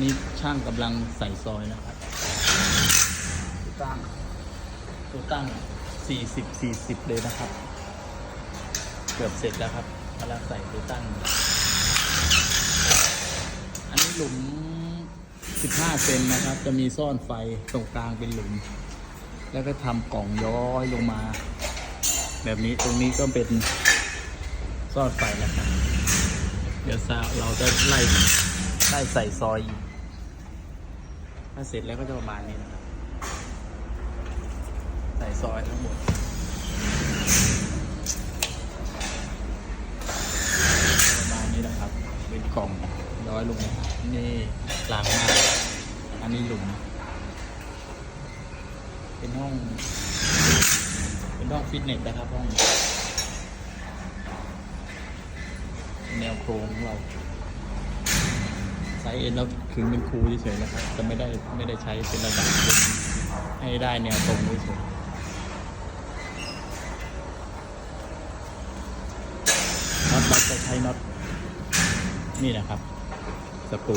นี่ช่างกำลังใส่ซอยนะครับตัวตั้งตัวตั้งสี่สิบสี่สิบเลยนะครับ เกือบเสร็จแล้วครับกำลังใส่ตัวตั้ง อันนี้หลุม 15 เซนนะครับ จะมีซ่อนไฟตรงกลางเป็นหลุม แล้วก็ทำกล่องย้อยลงมา แบบนี้ตรงนี้ก็เป็นซ่อนไฟนะครับ เดี๋ยวเราจะไล่ไล่ใส่ซอยอีก ถ้าเสร็จแล้วก็จะประมาณนี้นะครับ ใส่ซอยทั้งหมดประมาณนี้นะครับ เป็นกล่องย้อยลงนี่กลางมาก อันนี้หลุม เป็นห้อง เป็นห้องฟิตเนสนะครับห้องแนวโครงของเรา ไซส์เอ็นเราขึงเป็นครูเฉยๆนะครับ จะไม่ได้ไม่ได้ใช้เป็นระดับให้ได้แนวตรงเฉยน็อตเราจะใช้น็อตนี่นะครับสปู